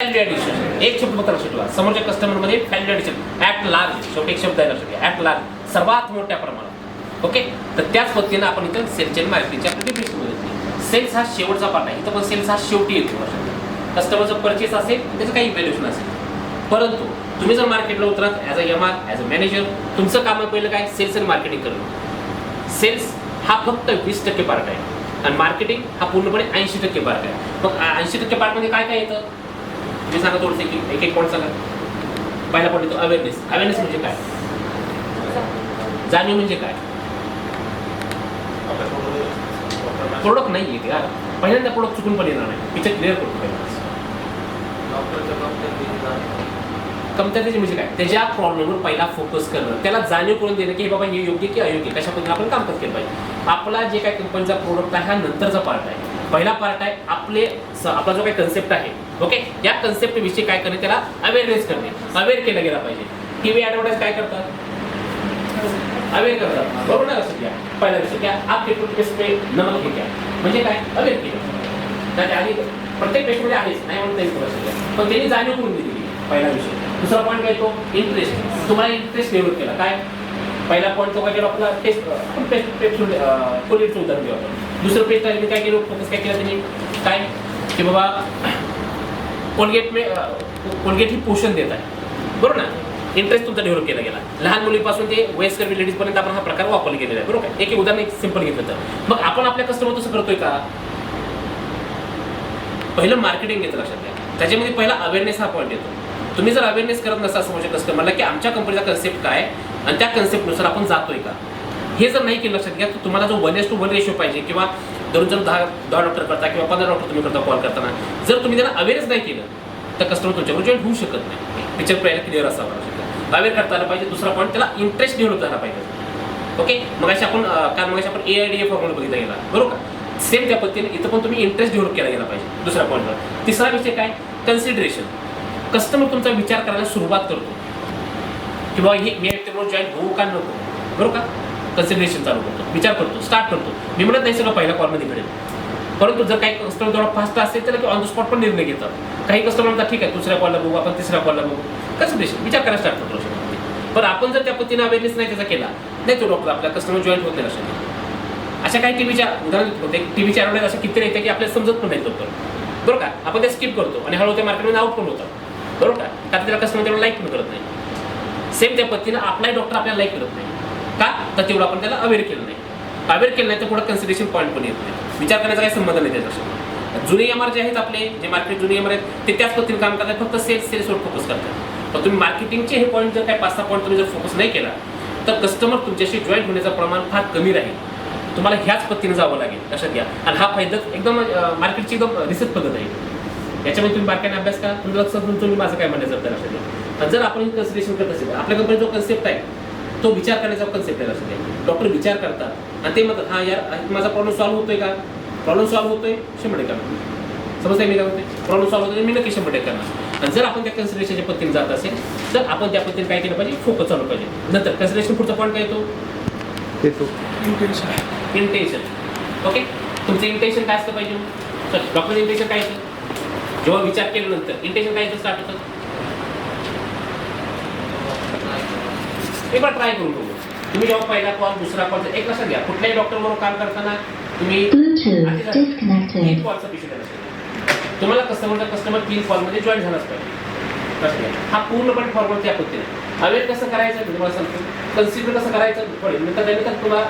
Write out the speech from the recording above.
एक शब्द मात्र लक्षात ठेवा समोरच्या कस्टमरमध्ये व्हॅल्यू ॲट ऍट लार्ज शेवटी एक शब्द आहे लक्षात घ्या ऍट लार्ज सर्वात मोठ्या प्रमाणात. ओके तर त्याच पद्धतीनं आपण इथं सेल्स अँड मार्केटिंगच्या डेफिनेशनमध्ये सेल्स हा शेवटचा पार्ट आहे. इथं पण सेल्स हा शेवटी येतो. कस्टमरचं परचेस असेल त्याचं काही व्हॅल्युएशन असेल. परंतु तुम्ही जर मार्केटला उतरात as a M R as a manager तुमचं काम आहे पहिलं काय? सेल्स अँड मार्केटिंग करणं. सेल्स हा फक्त वीस टक्के पार्ट आहे. आणि मार्केटिंग हा पूर्णपणे ऐंशी टक्के पार्ट आहे. मग ऐंशी टक्के पार्टमध्ये काय काय येतं? मी सांगा थोडंसं की एक एक पॉईंट सांगा पहिला पॉईंट येतो अवेअरनेस अवेअरनेस म्हणजे काय? जाणीव म्हणजे काय? प्रोडक्ट नाही आहे का पहिल्यांदा प्रोडक्ट चुकून पण येणार नाही. पिक्चर क्लिअर करतो पहिला कमतरतेचे म्हणजे काय? त्याच्या प्रॉब्लेमवर पहिला फोकस करणं. त्याला जाणीव करून देणं की बाबा हे योग्य की अयोग्य? कशा पद्धतीने आपण कामकाज केलं पाहिजे? आपला जे काय कंपनीचा प्रोडक्ट आहे हा नंतरचा पार्ट आहे. पहिला पार्ट आहे आपले स- आपला जो काही कन्सेप्ट आहे ओके? या कन्सेप्ट विषयी काय करणे? त्याला अवेअरनेस करणे. अवेअर केला गेला पाहिजे. टीव्ही ऍडव्हर्टाईज काय करतात? अवेअर करतात. बरोबर ना लक्षात घ्या. पहिल्या विषय घ्या. आप पेट्रोल टेस्ट पे नमक हे घ्या. म्हणजे काय? अवेअर केलं. आधी प्रत्येक पेशमध्ये आहेच. नाही म्हणून नाही. पण त्यांनी जाणीव करून दिली पहिला विषय दुसरा पॉईंट काय तो? इंटरेस्ट तुम्हाला इंटरेस्ट डेव्हलप केला. काय? पहिला पॉईंट तो काय केला? आपला टेस्ट आपण पेस्ट पेस्ट कोलिडचं उदाहरण घेऊ आपण. दुसरं पेस्ट काय केलं? फोकस काय केलं त्यांनी काय? की बाबा कोलगेट मे कोलगेट ही पोषण देत आहे. बरोबर ना? इंटरेस्ट तुमचा डेव्हलप केला गेला. लहान मुलीपासून ते वयस्कर लेडीजपर्यंत आपण हा प्रकार वापरला गेलेला आहे. बरोबर का? एक उदाहरण एक सिंपल घेतलं तर. मग आपण आपल्या कस्टमर तसं करतोय का? पहिलं मार्केटिंग घेतं लक्षात घ्या. त्याच्यामध्ये पहिला अवेअरनेस हा पॉईंट येतो. तुम्ही जर अवेअरनेस करत नसाल समोरच्या कस्टमरला की आमच्या कंपनीचा कन्सेप्ट काय आणि त्या कन्सेप्टनुसार आपण जातोय का? हे जर नाही केलं लक्षात घ्या तर तुम्हाला जो one is to one ratio पाहिजे किंवा दररोज जर दहा दहा डॉक्टर करता किंवा पंधरा डॉक्टर तुम्ही करता कॉल करताना जर तुम्ही त्याला अवेअरच नाही केलं तर कस्टमर तुमच्यावर जॉईन होऊ शकत नाही. पिक्चर पहिला क्लिअर असावा. लक्षात अवेअर करता आलं पाहिजे. दुसरा पॉईंट त्याला इंटरेस्ट डेव्हलप झाला पाहिजे. ओके मग आपण अं, कारण मग आपण A I D A formula बघितला गेला. बरोबर का? सेम त्या पद्धतीने इथं पण तुम्ही इंटरेस्ट डेव्हलप केला गेला पाहिजे. दुसऱ्या पॉईंटवर तिसरा विषय काय? कन्सिडरेशन कस्टमर तुमचा विचार करायला सुरुवात करतो. की बाबा हे मी त्यामुळे जॉईन होऊ का नको? बरोबर का? कन्सिडरेशन चालू करतो विचार करतो स्टार्ट करतो. मी म्हणत नाही सगळं पहिल्या कॉलमध्ये घडेल. परंतु जर काही कस्टमर थोडा फास्ट असेल तर ऑन द स्पॉट पण निर्णय घेतात. काही कस्टमर म्हणतात ठीक आहे दुसऱ्या कॉलला बघू आपण तिसऱ्या कॉलला बघू. कन्सिडरेशन विचार करायला स्टार्ट करतो लक्षात. पण आपण जर त्या पद्धतीने अवेअरनेस नाही त्याचा केला नाही तो डॉक्टर आपला कस्टमर जॉईन होत नाही लक्षात अशा काही टीव्हीच्या उदाहरण होते टीव्हीच्या ॲडव्हर्टाईज अशा किती येते की आपल्याला समजत पण नाही डॉक्टर बरोबर का? आपण ते स्किप करतो आणि हळूहळू त्या मार्केटमध्ये आउट पण होतात. बरोबर का? त्याला कस्टमर त्याला लाईक पण करत नाही. सेम त्या पद्धतीनं आपलाही डॉक्टर आपल्याला लाईक करत नाही. का? तर तेवढं आपण त्याला अवेअर केलं नाही. अवेअर केलं नाही तर पुढे कन्सिडरेशन पॉईंट पण येत नाही. विचार करण्याचा काही संबंध नाही त्याच्याशी. जुने एम आर जे आहेत आपले जे मार्केट जुने एम आर आहेत ते त्याच पद्धतीने काम करतात. फक्त सेल्स सेल्सवर फोकस करतात. पण तुम्ही मार्केटिंगचे हे पॉईंट जर काय पाच सहा पॉईंट तुम्ही जर फोकस नाही केला तर कस्टमर तुमच्याशी जॉईन होण्याचं प्रमाण फार कमी राहील. तुम्हाला ह्याच पद्धतीने जावं लागेल. लक्षात घ्या. आणि हा फायदा एकदम मार्केटची एकदम रिसर्च पद्धत आहे. याच्यामध्ये तुम्ही बारकाईने अभ्यास करा. तुमचं लक्षात घेऊन तुम्ही माझं काय म्हणायचं लक्षात घ्या. जर आपण कन्सिडरेशन करत असेल आपल्या कंपनी जो कन्सेप्ट आहे. तो विचार करण्याचा कन्सेप्ट आहे लक्षात डॉक्टर विचार करतात. आणि ते म्हणतात हा यार माझा प्रॉब्लेम सॉल्व्ह होतोय का? प्रॉब्लेम सॉल्व्ह होतोय शंभर टक्के. करणार समजतंय मी काय म्हणते प्रॉब्लेम सॉल्व्ह होतोय मी नक्की शंभर टक्के करणार. आणि जर आपण त्या कन्सिडरेशनच्या पद्धतीने जात असेल तर आपण त्या पद्धतीने काय केलं पाहिजे? फोकस चालू पाहिजे. नंतर कन्सिडरेशन पुढचा पॉईंट काय येतो? येतो. इंटेन्शन ओके तुमचं इंटेन्शन काय असतं पाहिजे? सर डॉक्टरचं इंटेन्शन काय येतं जेव्हा विचार केल्यानंतर. इंटेन्शन काय येतं स्टार्ट होतं? एकदा ट्राय करून बघू. तुम्ही जेव्हा पहिला कॉल दुसरा कॉल एक लक्षात घ्या. कुठल्याही डॉक्टर बरोबर काम करताना तुम्ही Bluetooth disconnected. तीन कॉलचा पिशू द्यायला तुम्हाला कस्टमरचा कस्टमर तीन कॉलमध्ये जॉईन झालाच पाहिजे लक्षात घ्या. हा पूर्णपणे फॉर्मल त्या पद्धतीने अवेअर कसं करायचं तुम्हाला सांगतो. कन्सिडर कसं करायचं पडेल नंतर त्यानंतर तुम्हाला